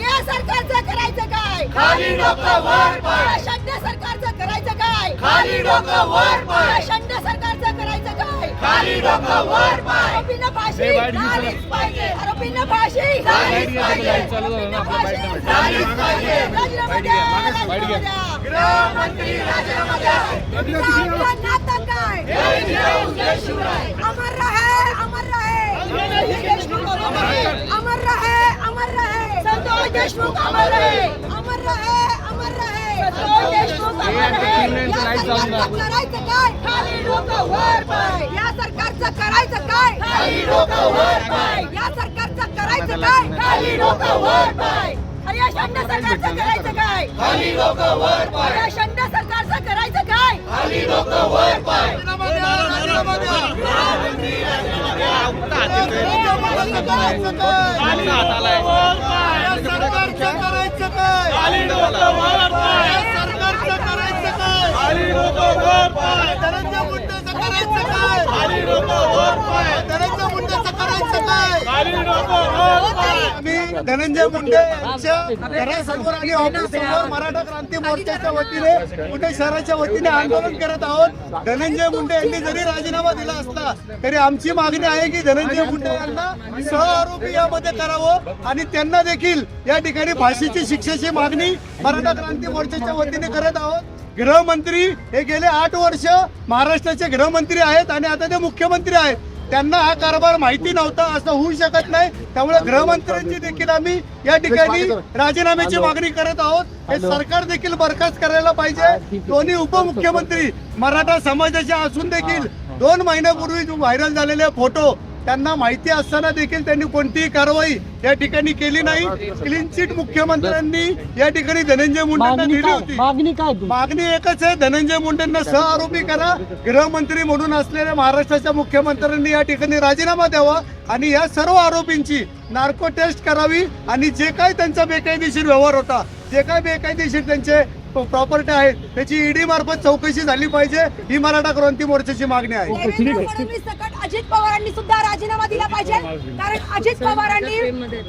या सरकारचं करायचं काय? खाली डोकं वर पाय शंड सरकारचं करायचं काय? खाली डोकं वर पाय शंड सरकारचं करायचं काय? खाली डोकं वर पाय आरोपींना फाशी. झालीच पाहिजे. आरोपींना फाशी. झालीच पाहिजे. आरोपींना फाशी झालीच पाहिजे. राजीनामा द्या राजीनामा द्या. गृहमंत्री राजीनामा द्या. अमर रहे अमर रहे। अमर रहे अमर रहे। संतोष देशमुख अमर रहे। अमर रहे अमर रहे। संतोष देशमुख अमर रहे। करायचं काय? खाली डोकं वर पाय. या सरकारचं करायचं काय? खाली डोकं वर पाय. या सरकारचं करायचं काय? खाली डोकं वर पाय. अरे या शंड सरकारचं करायचं काय? खाली डोकं वर पाय. या शंड सरकारचं करायचं काय? खाली डोकं वर पाय खाली डोकं वर पाय खाली डोकं वर पाय खाली डोकं वर पाय खाली डोकं वर पाय आम्ही धनंजय मुंडे यांच्या घरासमोर आणि ऑफिससमोर मराठा क्रांती मोर्चाच्या वतीने पुणे शहराच्या वतीने आंदोलन करत आहोत. धनंजय मुंडे यांनी जरी राजीनामा दिला असला तरी आमची मागणी आहे की धनंजय मुंडे यांना सहआरोपी यामध्ये करावं आणि त्यांना देखील या ठिकाणी फाशीची शिक्षेची मागणी मराठा क्रांती मोर्चाच्या वतीने करत आहोत. गृहमंत्री हे गेले आठ वर्ष महाराष्ट्राचे गृहमंत्री आहेत आणि आता ते मुख्यमंत्री आहेत. त्यांना हा कारभार माहिती नव्हता असं होऊ शकत नाही. त्यामुळे गृहमंत्र्यांची देखील आम्ही या ठिकाणी राजीनाम्याची मागणी करत आहोत. हे सरकार देखील बरखास्त करायला पाहिजे. दोन्ही उपमुख्यमंत्री मराठा समाजाचे असून देखील दोन महिन्यापूर्वी जो व्हायरल झालेले फोटो त्यांना माहिती असताना देखील त्यांनी कोणतीही कारवाई या ठिकाणी केली नाही. क्लीन चिट मुख्यमंत्र्यांनी या ठिकाणी धनंजय मुंडेंना दिली होती. मागणी काय मागणी एकच आहे धनंजय मुंडेंना सहआरोपी करा. गृहमंत्री म्हणून असलेल्या महाराष्ट्राच्या मुख्यमंत्र्यांनी या ठिकाणी राजीनामा द्यावा आणि या सर्व आरोपींची नार्को टेस्ट करावी आणि जे काही त्यांचा बेकायदेशीर व्यवहार होता जे काही बेकायदेशीर त्यांचे प्रॉपर्टी आहेत त्याची ईडी मार्फत चौकशी झाली पाहिजे. ही मराठा क्रांती मोर्चाची मागणी आहे. देवेंद्र फडणवीस सकट अजित पवारांनी सुद्धा राजीनामा दिला पाहिजे. कारण अजित पवारांनी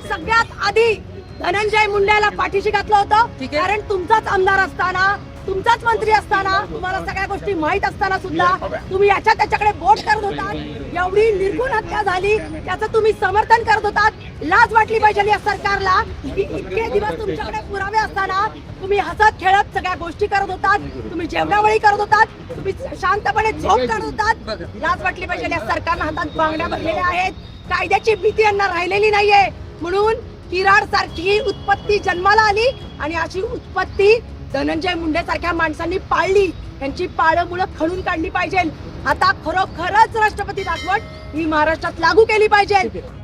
सगळ्यात आधी धनंजय मुंडेला पाठीशी घातलं होतं. कारण तुमचाच आमदार असताना तुमचाच मंत्री असताना तुम्हाला सगळ्या गोष्टी माहीत असताना सुद्धा तुम्ही याच्या त्याच्याकडे बोट करत होतात. एवढी निर्गुण हत्या झाली त्याचं तुम्ही समर्थन करत होतात. लाज वाटली पाहिजे या सरकारला. की इतके दिवस तुमच्याकडे पुरावे असताना तुम्ही हसत खेळत सगळ्या गोष्टी करत होतात. तुम्ही जेवणावळी करत होतात तुम्ही शांतपणे झोप करत होतात. लाज वाटली पाहिजे या सरकारनं हातात बांगड्या भरलेल्या आहेत. कायद्याची भीती यांना राहिलेली नाहीये. म्हणून किराड सारखी उत्पत्ती जन्माला आली आणि अशी उत्पत्ती धनंजय मुंडेसारख्या माणसांनी पाळली. त्यांची पाळं मुळं खणून काढली पाहिजे आता खरोखरच राष्ट्रपती दाखवण ही महाराष्ट्रात लागू केली पाहिजे